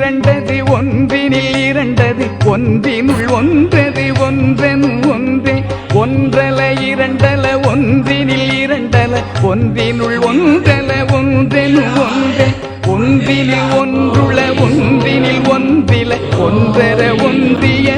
இரண்டது ஒன்றினில் இரண்டது ஒன்றினுள் ஒன்றது ஒன்றன் ஒன்றே. ஒன்றல இரண்டல ஒன்றினில் இரண்டல ஒன்றினுள் ஒன்றல ஒன்றென் ஒன்றே. ஒன்றினில் ஒன்றுள ஒன்றினில் ஒன்றில ஒன்றர ஒன்றிய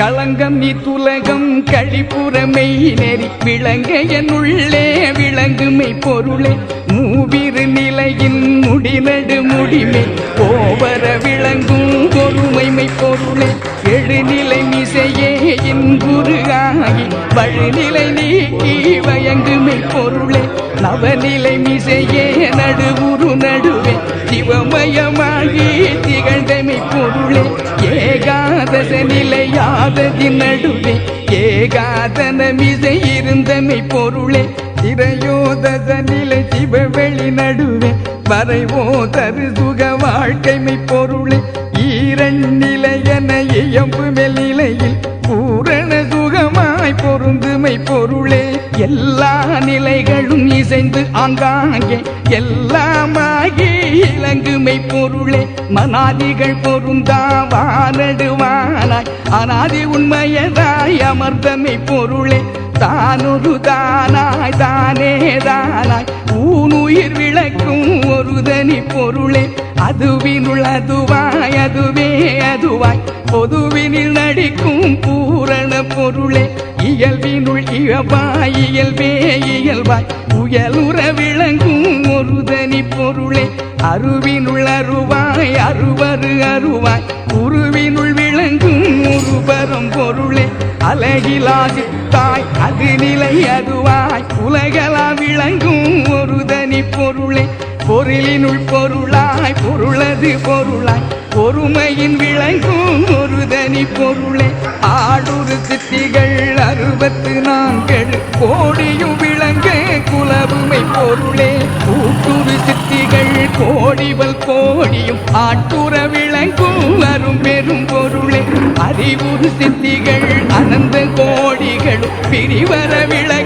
களங்கம் நீ துலகம் கழிப்புறமை நெறி விளங்க என் உள்ளே விளங்குமை பொருளே. மூவிரு நிலையின் முடிநடு முடிமை. ஓவர விளங்கும் பொறுமைமை பொருளே. எழுநிலை மிசையே இன்புரு ஆகி வழிநிலை நீக்கி வயங்குமை பொருளே. நவநிலை மிசையே நடுவுரு நடுவே. சிவமயமாகி திகழ்ந்தமை பொருளே. ஏகாதச நிலையாததின் நடுவே ஏகாதன இருந்தமை பொருளே. திரையோதச நிலை சிவவெளி நடுவே வரைவோ தரு சுக வாழ்க்கைமை பொருளே. ஈரநிலையன இயம்பு நிலையில் பூரண சுகமாய் பொருந்துமை பொருளே. எல்லா நிலைகளும் இசைந்து ஆங்காங்கே எல்லாமாகி இலங்குமை பொருளே மனாதிகள் பொருந்தா வானடுவானாய். அனாதி உண்மையதாய் அமர்தமை பொருளே தானொரு தானாய் தானே தானாய். ஊனுயிர் விளக்கும் ஒரு தனி பொருளே அதுவினுள் அதுவாய் அதுவே அதுவாய். பொதுவினில் நடிக்கும் பூரண பொருளே இயல்பினுள் இயல்பாய் இயல்பே இயல்பாய். உயலுற அருவினுள் அருவாய் அருவரு அருவாய் உருவினுள் விளங்கும் ஒரு பொருளே. அழகிலாசி தாய் அது நிலை அருவாய் உலகலா விளங்கும் ஒரு தனி பொருளே. பொருளினுள் பொருளாய் பொருளது பொருளாய் பொறுமையின் விளங்கும் ஒரு தனி பொருளே. ஆடுரு சித்திகள் அறுபத்து நான்கள் கோடியும் விளங்க குலவுமை பொருளே. கூட்டு சித்திகள் கோடிவல் கோடியும் ஆட்டுற விளங்கும் அரும் பெரும் பொருளே. அறிவுறு சித்திகள் அனந்த கோடிகளும் பிரிவர விளக்கும்